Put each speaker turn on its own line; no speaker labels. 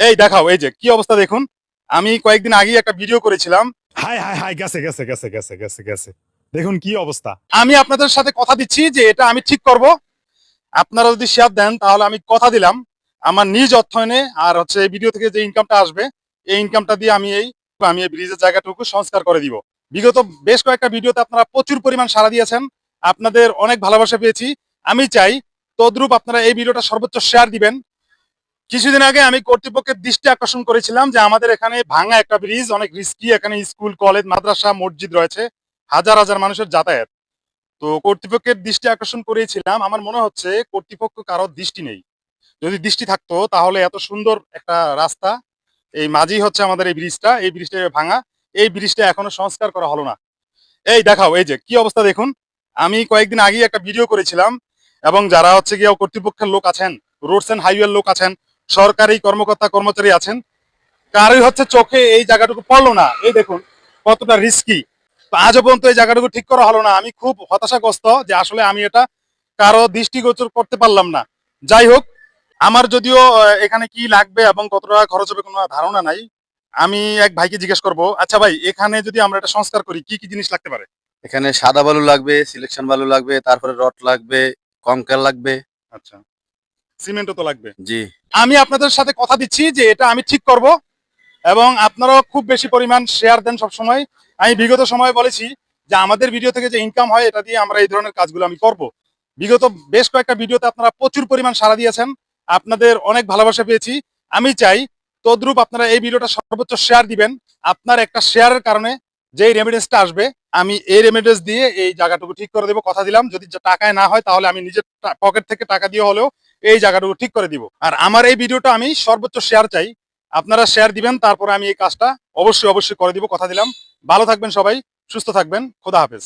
এই দেখাও এই যে কি অবস্থা দেখুন। আমি কয়েকদিন আগেই একটা ভিডিও করেছিলাম।
হাই হাই হাই গেছে গেছে গেছে গেছে গেছে গেছে। দেখুন কি অবস্থা।
আমি আপনাদের সাথে কথা দিচ্ছি যে এটা আমি ঠিক করব। আপনারা যদি শেয়ার দেন তাহলে আমি কথা দিলাম। আমার নিজ অর্থায়নে আর হচ্ছে এই ভিডিও থেকে যে ইনকামটা আসবে এই ইনকামটা দিয়ে আমি এই আমি এই ব্রিজের জায়গাটুকু সংস্কার করে দিব। বিগত বেশ কয়েকটা ভিডিওতে আপনারা প্রচুর পরিমাণ সাড়া দিয়েছেন। আপনাদের অনেক ভালোবাসা পেয়েছি। আমি চাই তদ্রূপ আপনারা এই ভিডিওটা সর্বোচ্চ শেয়ার দিবেন। কিছুদিন আগে আমি কর্তৃপক্ষের দৃষ্টি আকর্ষণ করেছিলাম যে আমাদের এখানে ভাঙা একটা ব্রিজ অনেক রিস্কি এখানে স্কুল কলেজ মাদ্রাসা, মসজিদ রয়েছে, হাজার হাজার মানুষের যাতায়াত। তো কর্তৃপক্ষের দৃষ্টি আকর্ষণ করেছিলাম, আমার মনে হচ্ছে কর্তৃপক্ষ কারও দৃষ্টি নেই। যদি দৃষ্টি থাকতো, তাহলে এত সুন্দর একটা রাস্তা, এই মাঝেই হচ্ছে আমাদের এই ব্রিজটা এই ব্রিজটা ভাঙা, এই ব্রিজটা এখনও সংস্কার করা হলো না। এই দেখাও, এই যে, কি অবস্থা দেখুন। আমি কয়েকদিন আগেই একটা ভিডিও করেছিলাম, এবং যারা হচ্ছে গিয়ে কর্তৃপক্ষের লোক আছেন রোডস অ্যান্ড হাইওয়ের লোক আছেন সরকারি কর্মকর্তা কর্মচারী আছেন। কারোই হচ্ছে চোখে এই জায়গাটুকু পড়ল না। এই দেখুন কতটা রিস্কি তো আজও পর্যন্ত এই জায়গাটুকু ঠিক করা হলো না। আমি খুব হতাশাগ্রস্ত যে আসলে আমি এটা কারও দৃষ্টিগোচর করতে পারলাম না। যাই হোক আমার যদিও এখানে কি লাগবে এবং কত টাকা খরচ হবে কোনো ধারণা নাই। আমি এক ভাইকে জিজ্ঞেস করব আচ্ছা ভাই এখানে যদি আমরা এটা সংস্কার করি কি কি জিনিস লাগতে পারে?
এখানে সাদা বালু লাগবে সিলেকশন বালু লাগবে তারপরে রড লাগবে কঙ্কাল লাগবে।
আচ্ছা। সিমেন্টও তো লাগবে।
জি।
আমি আপনাদের সাথে কথা দিচ্ছি যে এটা আমি ঠিক করব এবং আপনারাও খুব বেশি পরিমাণ শেয়ার দেন সব সময় আমি বিগত সময়ে বলেছি যে আমাদের ভিডিও থেকে যে ইনকাম হয়, এটা দিয়ে আমরা এই ধরনের কাজগুলো আমি করব। বিগত বেশ কয়েকটা ভিডিওতে আপনারা প্রচুর পরিমাণ সাড়া দিয়েছেন। আপনাদের অনেক ভালোবাসা পেয়েছি। আমি চাই তদ্রূপ আপনারা এই ভিডিওটা সর্বোচ্চ শেয়ার দিবেন। আপনার একটা শেয়ারের কারণে যেই রেমিডেন্সটা আসবে, আমি এই রেমিডেন্স দিয়ে এই জায়গাটুকু ঠিক করে দেবো। কথা দিলাম, যদি টাকায় না হয় তাহলে আমি নিজের পকেট থেকে টাকা দিয়ে হলেও এই জায়গাটুকু ঠিক করে দিব। আর আমার এই ভিডিওটা আমি সর্বোচ্চ শেয়ার চাই। আপনারা শেয়ার দিবেন, তারপরে আমি এই কাজটা অবশ্যই অবশ্যই করে দিব। কথা দিলাম। ভালো থাকবেন সবাই, সুস্থ থাকবেন। খোদা হাফেজ।